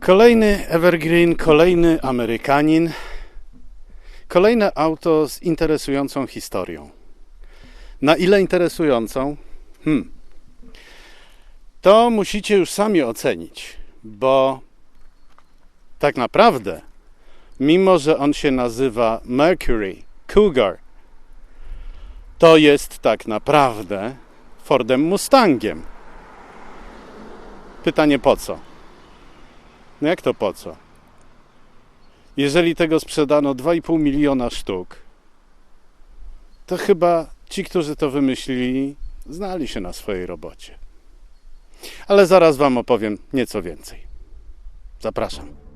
Kolejny Evergreen, kolejny Amerykanin, kolejne auto z interesującą historią. Na ile interesującą? Hmm. To musicie już sami ocenić, bo tak naprawdę, mimo że on się nazywa Mercury Cougar, to jest tak naprawdę Fordem Mustangiem. Pytanie po co? No jak to po co? Jeżeli tego sprzedano 2,5 miliona sztuk, to chyba ci, którzy to wymyślili, znali się na swojej robocie. Ale zaraz Wam opowiem nieco więcej. Zapraszam.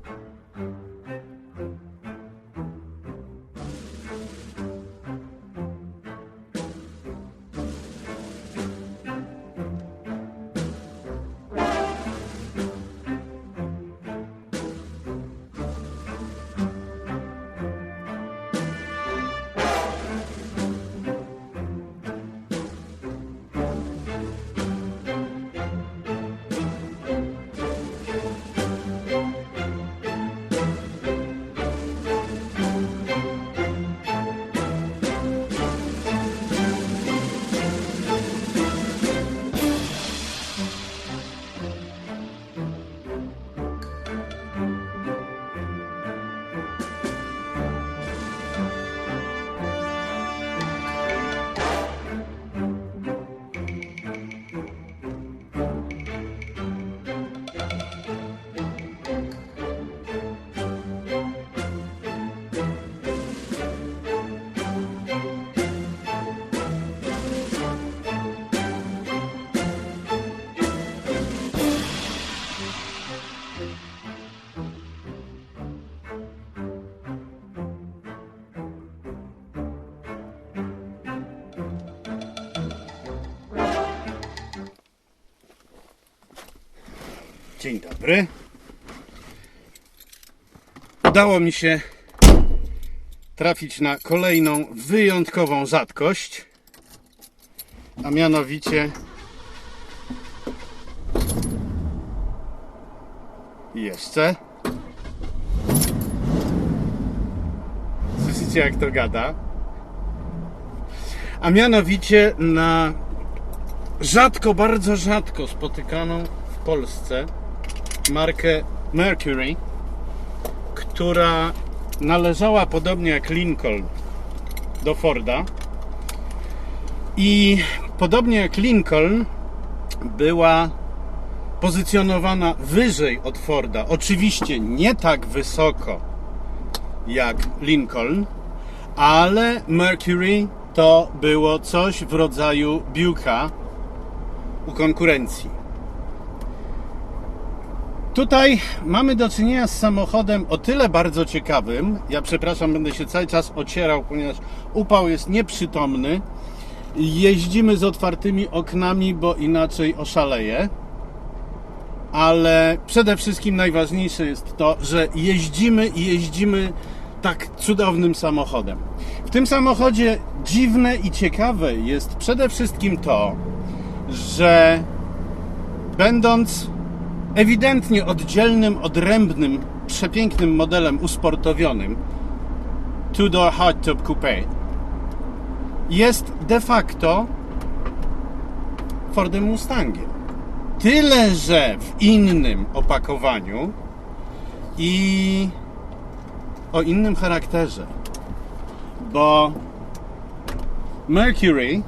Dobry. Udało mi się trafić na kolejną wyjątkową rzadkość, a mianowicie jeszcze. Słyszycie jak to gada? A mianowicie na rzadko, bardzo rzadko spotykaną w Polsce markę Mercury, która należała podobnie jak Lincoln do Forda i podobnie jak Lincoln była pozycjonowana wyżej od Forda. Oczywiście nie tak wysoko jak Lincoln, ale Mercury to było coś w rodzaju biłka u konkurencji. Tutaj mamy do czynienia z samochodem o tyle bardzo ciekawym. Ja przepraszam, będę się cały czas ocierał, ponieważ upał jest nieprzytomny. Jeździmy z otwartymi oknami, bo inaczej oszaleję. Ale przede wszystkim najważniejsze jest to, że jeździmy i jeździmy tak cudownym samochodem. W tym samochodzie dziwne i ciekawe jest przede wszystkim to, że będąc ewidentnie oddzielnym, odrębnym, przepięknym modelem usportowionym two-door hardtop coupe jest de facto Fordem Mustangiem. Tyle, że w innym opakowaniu i o innym charakterze. Bo Mercury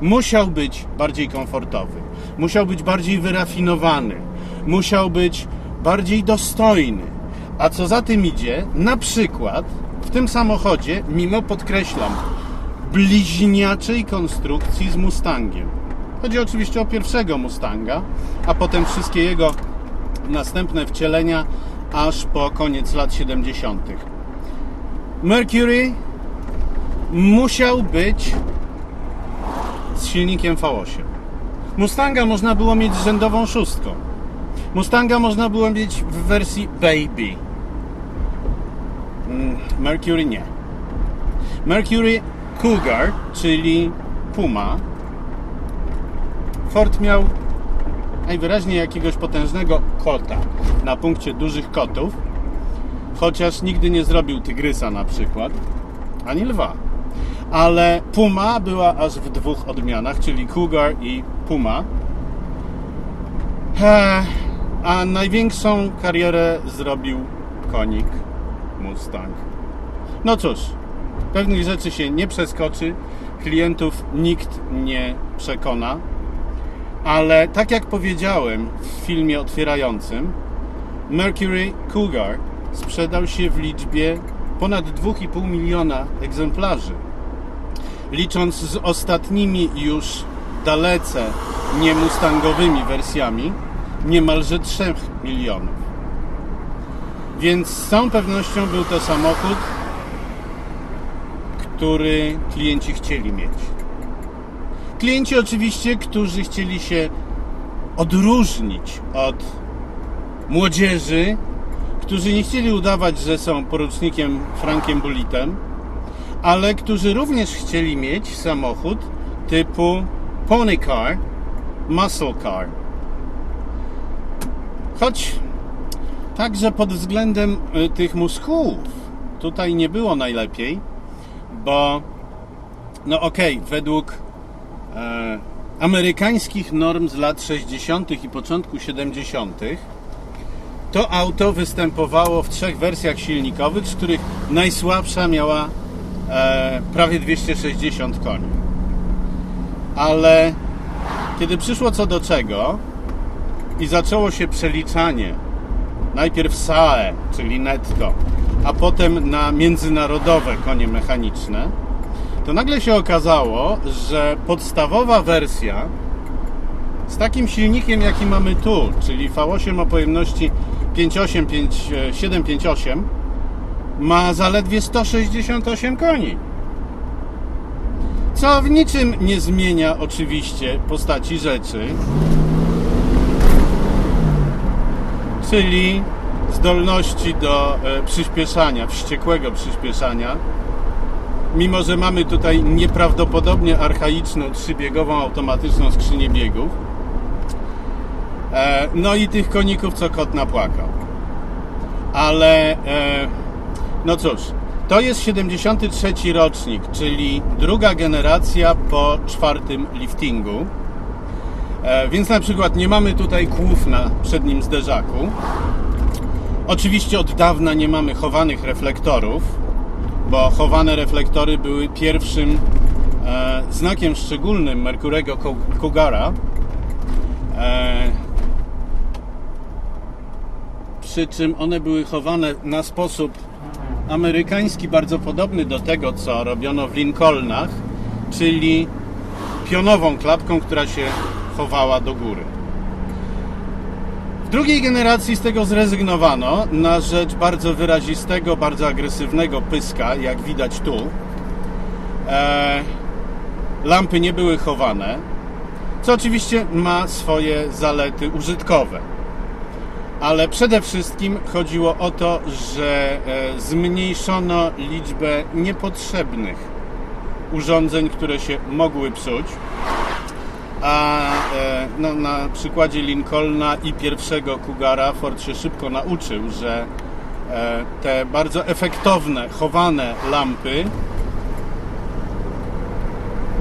musiał być bardziej komfortowy, musiał być bardziej wyrafinowany, musiał być bardziej dostojny. A co za tym idzie, na przykład w tym samochodzie, mimo podkreślam, bliźniaczej konstrukcji z Mustangiem. Chodzi oczywiście o pierwszego Mustanga, a potem wszystkie jego następne wcielenia aż po koniec lat 70. Mercury musiał być z silnikiem V8. Mustanga można było mieć z rzędową szóstką. Mustanga można było mieć w wersji Baby. Mm, Mercury nie. Mercury Cougar, czyli Puma. Ford miał najwyraźniej jakiegoś potężnego kota na punkcie dużych kotów, chociaż nigdy nie zrobił tygrysa na przykład, ani lwa. Ale puma była aż w dwóch odmianach, czyli cougar i puma. A największą karierę zrobił konik Mustang. No cóż, pewnych rzeczy się nie przeskoczy, klientów nikt nie przekona, ale tak jak powiedziałem w filmie otwierającym, Mercury Cougar sprzedał się w liczbie ponad 2,5 miliona egzemplarzy. Licząc z ostatnimi już dalece nie mustangowymi wersjami, niemalże 3 milionów. Więc z całą pewnością był to samochód, który klienci chcieli mieć. Klienci oczywiście, którzy chcieli się odróżnić od młodzieży, którzy nie chcieli udawać, że są porucznikiem Frankiem Bulitem, ale którzy również chcieli mieć samochód typu pony car, muscle car. Choć także pod względem y, tych muskułów tutaj nie było najlepiej, bo no okej, według e, amerykańskich norm z lat 60. i początku 70. to auto występowało w trzech wersjach silnikowych, z których najsłabsza miała e, prawie 260 koni. Ale kiedy przyszło co do czego i zaczęło się przeliczanie najpierw SAE, czyli netto, a potem na międzynarodowe konie mechaniczne, to nagle się okazało, że podstawowa wersja z takim silnikiem, jaki mamy tu, czyli V8 o pojemności 5.8, 5, 758, ma zaledwie 168 koni. Co w niczym nie zmienia oczywiście postaci rzeczy, czyli zdolności do e, przyspieszania, wściekłego przyspieszania. Mimo, że mamy tutaj nieprawdopodobnie archaiczną, trzybiegową automatyczną skrzynię biegów. E, no i tych koników, co kot napłakał. Ale, e, no cóż, to jest 73 rocznik, czyli druga generacja po czwartym liftingu. E, Więc na przykład nie mamy tutaj kłów na przednim zderzaku. Oczywiście od dawna nie mamy chowanych reflektorów, bo chowane reflektory były pierwszym e, znakiem szczególnym Merkurego Cougara. E, przy czym one były chowane na sposób amerykański, bardzo podobny do tego, co robiono w Lincolnach, czyli pionową klapką, która się chowała do góry. W drugiej generacji z tego zrezygnowano na rzecz bardzo wyrazistego, bardzo agresywnego pyska, jak widać tu. E, lampy nie były chowane, co oczywiście ma swoje zalety użytkowe. Ale przede wszystkim chodziło o to, że e, zmniejszono liczbę niepotrzebnych urządzeń, które się mogły psuć. A e, no, na przykładzie Lincolna i pierwszego Cougara Ford się szybko nauczył, że e, te bardzo efektowne, chowane lampy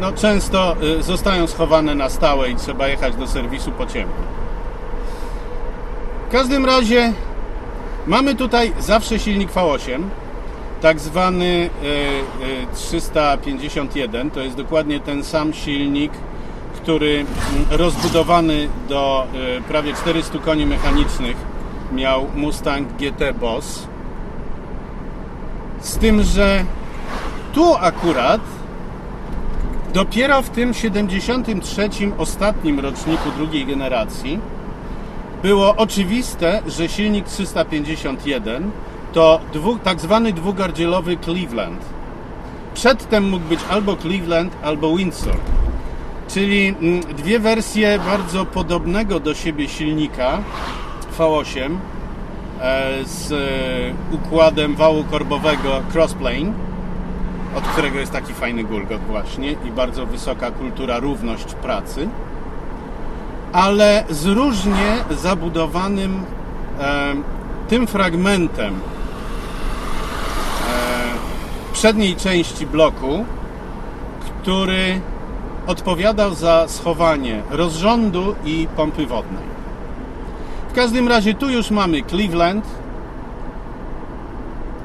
no, często zostają schowane na stałe i trzeba jechać do serwisu po ciemku. W każdym razie mamy tutaj zawsze silnik V8, tak zwany e, e, 351, to jest dokładnie ten sam silnik, który mm, rozbudowany do e, prawie 400 koni mechanicznych miał Mustang GT Boss. Z tym, że tu akurat dopiero w tym 73 ostatnim roczniku drugiej generacji było oczywiste, że silnik 351 to dwu, tak zwany dwugardzielowy Cleveland. Przedtem mógł być albo Cleveland, albo Windsor. Czyli mm, dwie wersje bardzo podobnego do siebie silnika V8 e, z e, układem wału korbowego Crossplane, od którego jest taki fajny gulgot właśnie i bardzo wysoka kultura równość pracy. Ale z różnie zabudowanym e, tym fragmentem e, przedniej części bloku, który odpowiadał za schowanie rozrządu i pompy wodnej. W każdym razie tu już mamy Cleveland,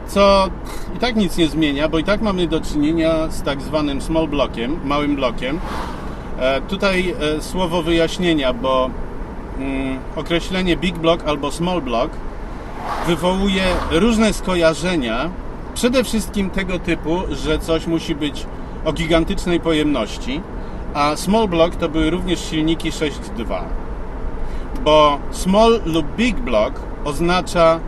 co i tak nic nie zmienia, bo i tak mamy do czynienia z tak zwanym small blockiem, małym blokiem. E, tutaj e, słowo wyjaśnienia, bo mm, określenie big block albo small block wywołuje różne skojarzenia, przede wszystkim tego typu, że coś musi być o gigantycznej pojemności, a small block to były również silniki 6.2. Bo small lub big block oznacza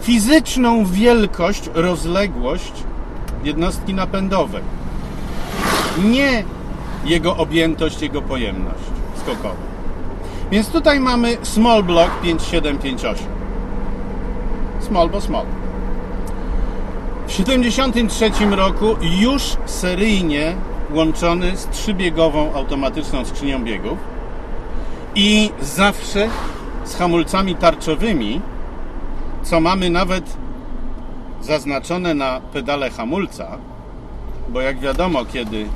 fizyczną wielkość, rozległość jednostki napędowej. Nie jego objętość, jego pojemność skokowa. Więc tutaj mamy small block 5758. Small, bo small. W 1973 roku już seryjnie łączony z trzybiegową automatyczną skrzynią biegów i zawsze z hamulcami tarczowymi, co mamy nawet zaznaczone na pedale hamulca, bo jak wiadomo, kiedy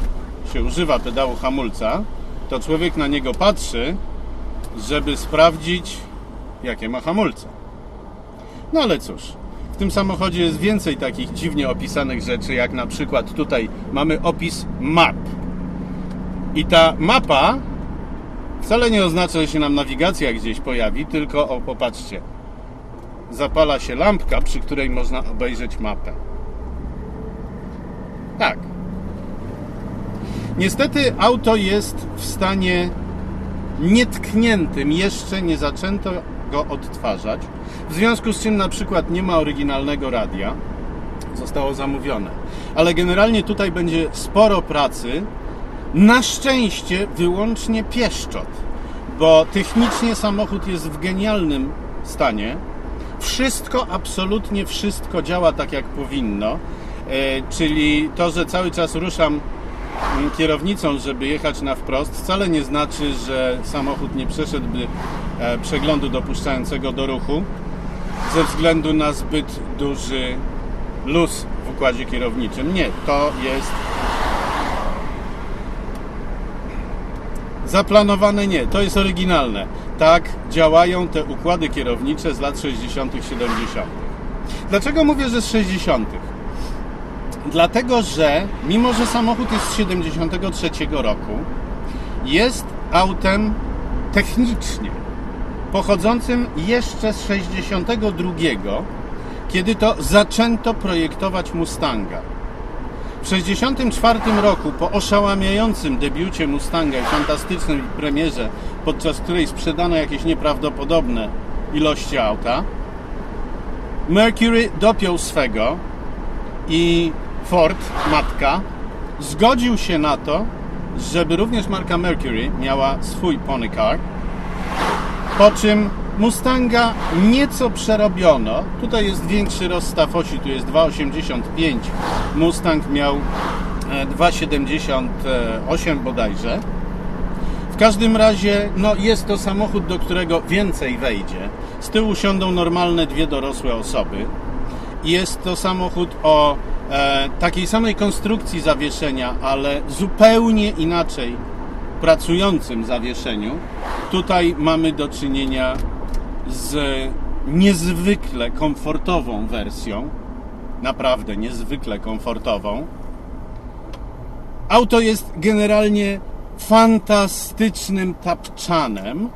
się używa pedału hamulca, to człowiek na niego patrzy, żeby sprawdzić, jakie ma hamulce. No ale cóż, w tym samochodzie jest więcej takich dziwnie opisanych rzeczy, jak na przykład tutaj mamy opis map. I ta mapa wcale nie oznacza, że się nam nawigacja gdzieś pojawi, tylko o popatrzcie. Zapala się lampka, przy której można obejrzeć mapę. Tak. Niestety auto jest w stanie nietkniętym, jeszcze nie zaczęto go odtwarzać. W związku z czym na przykład nie ma oryginalnego radia, zostało zamówione. Ale generalnie tutaj będzie sporo pracy. Na szczęście wyłącznie pieszczot, bo technicznie samochód jest w genialnym stanie. Wszystko, absolutnie wszystko działa tak jak powinno. E, czyli to, że cały czas ruszam kierownicą, żeby jechać na wprost, wcale nie znaczy, że samochód nie przeszedłby e, przeglądu dopuszczającego do ruchu ze względu na zbyt duży luz w układzie kierowniczym. Nie, to jest zaplanowane nie, to jest oryginalne. Tak działają te układy kierownicze z lat 60., 70. Dlaczego mówię, że z 60.? Dlatego, że mimo, że samochód jest z 73 roku, jest autem technicznie pochodzącym jeszcze z 62, kiedy to zaczęto projektować Mustanga. W 64 roku, po oszałamiającym debiucie Mustanga i fantastycznej premierze, podczas której sprzedano jakieś nieprawdopodobne ilości auta, Mercury dopiął swego i Ford, matka, zgodził się na to, żeby również marka Mercury miała swój pony car, po czym Mustanga nieco przerobiono. Tutaj jest większy rozstaw osi, tu jest 2,85. Mustang miał e, 2,78 bodajże. W każdym razie no, jest to samochód, do którego więcej wejdzie. Z tyłu siądą normalne dwie dorosłe osoby. Jest to samochód o e, takiej samej konstrukcji zawieszenia, ale zupełnie inaczej pracującym zawieszeniu. Tutaj mamy do czynienia z niezwykle komfortową wersją. Naprawdę niezwykle komfortową. Auto jest generalnie fantastycznym tapczanem,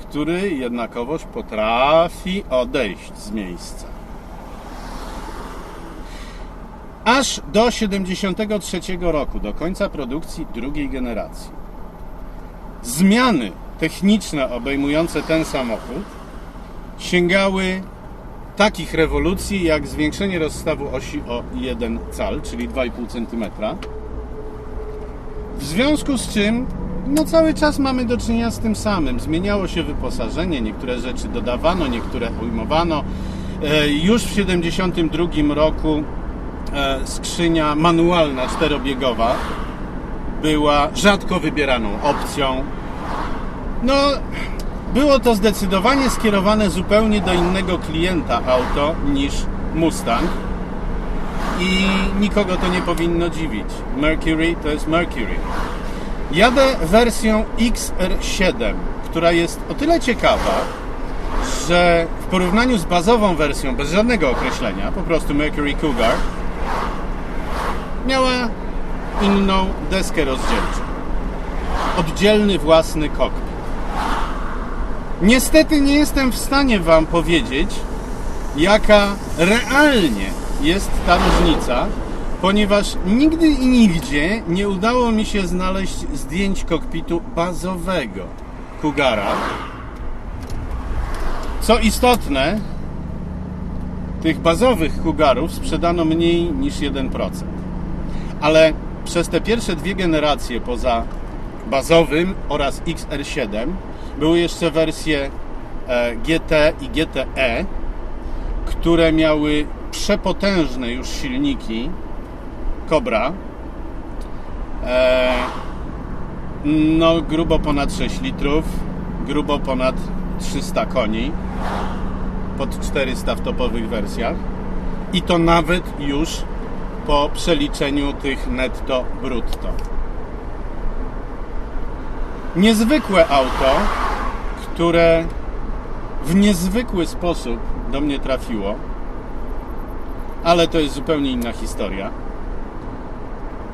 który jednakowoż potrafi odejść z miejsca. Aż do 73 roku, do końca produkcji drugiej generacji. Zmiany techniczne obejmujące ten samochód sięgały takich rewolucji jak zwiększenie rozstawu osi o 1 cal, czyli 2,5 cm. W związku z czym no cały czas mamy do czynienia z tym samym. Zmieniało się wyposażenie, niektóre rzeczy dodawano, niektóre ujmowano. E, Już w 72 roku skrzynia manualna, czterobiegowa była rzadko wybieraną opcją. No, było to zdecydowanie skierowane zupełnie do innego klienta auto niż Mustang i nikogo to nie powinno dziwić. Mercury to jest Mercury. Jadę wersją XR7, która jest o tyle ciekawa, że w porównaniu z bazową wersją, bez żadnego określenia, po prostu Mercury Cougar, miała inną deskę rozdzielczą. Oddzielny własny kokpit. Niestety nie jestem w stanie Wam powiedzieć, jaka realnie jest ta różnica, ponieważ nigdy i nigdzie nie udało mi się znaleźć zdjęć kokpitu bazowego Cougara. Co istotne, tych bazowych Cougarów sprzedano mniej niż 1%. Ale przez te pierwsze dwie generacje poza bazowym oraz XR7 były jeszcze wersje e, GT i GTE, które miały przepotężne już silniki Cobra. E, no, grubo ponad 6 litrów, grubo ponad 300 koni, pod 400 w topowych wersjach. I to nawet już po przeliczeniu tych netto brutto. Niezwykłe auto, które w niezwykły sposób do mnie trafiło, ale to jest zupełnie inna historia.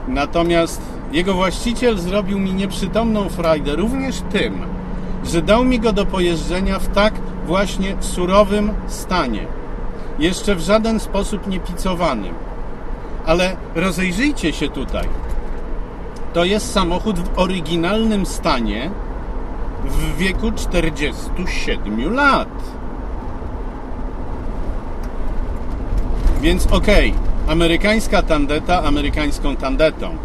Natomiast jego właściciel zrobił mi nieprzytomną frajdę również tym, że dał mi go do pojeżdżenia w tak właśnie surowym stanie. Jeszcze w żaden sposób nie picowanym. Ale rozejrzyjcie się tutaj. To jest samochód w oryginalnym stanie w wieku 47 lat. Więc okej, amerykańska tandeta amerykańską tandetą,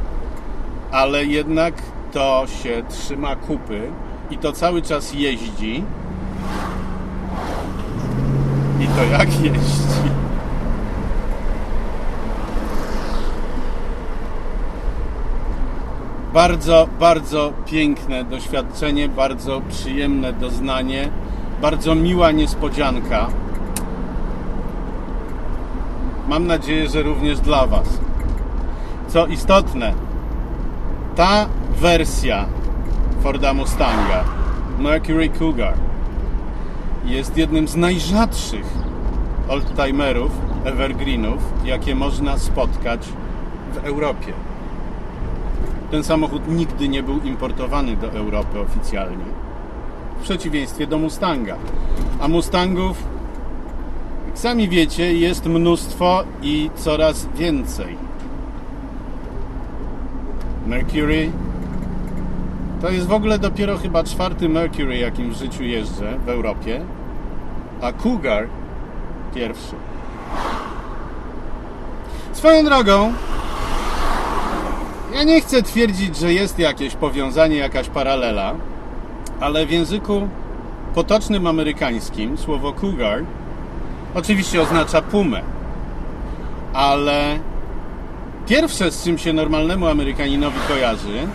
ale jednak to się trzyma kupy i to cały czas jeździ. I to jak jeździ? Bardzo, bardzo piękne doświadczenie, bardzo przyjemne doznanie, bardzo miła niespodzianka. Mam nadzieję, że również dla Was. Co istotne, ta wersja Forda Mustanga Mercury Cougar jest jednym z najrzadszych oldtimerów, evergreenów, jakie można spotkać w Europie. Ten samochód nigdy nie był importowany do Europy oficjalnie. W przeciwieństwie do Mustanga. A Mustangów, jak sami wiecie, jest mnóstwo i coraz więcej. Mercury to jest w ogóle dopiero chyba czwarty Mercury, jakim w życiu jeżdżę w Europie, a Cougar pierwszy. Swoją drogą, ja nie chcę twierdzić, że jest jakieś powiązanie, jakaś paralela, ale w języku potocznym amerykańskim słowo cougar oczywiście oznacza pumę, ale pierwsze, z czym się normalnemu Amerykaninowi kojarzy,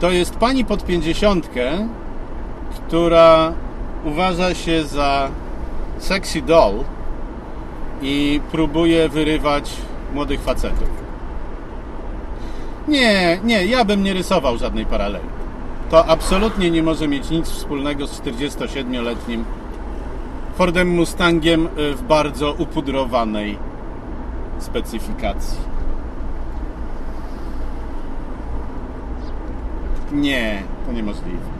to jest pani pod pięćdziesiątkę, która uważa się za sexy doll i próbuje wyrywać młodych facetów. Nie, nie, ja bym nie rysował żadnej paraleli. To absolutnie nie może mieć nic wspólnego z 47-letnim Fordem Mustangiem y, w bardzo upudrowanej specyfikacji. Nie, to niemożliwe.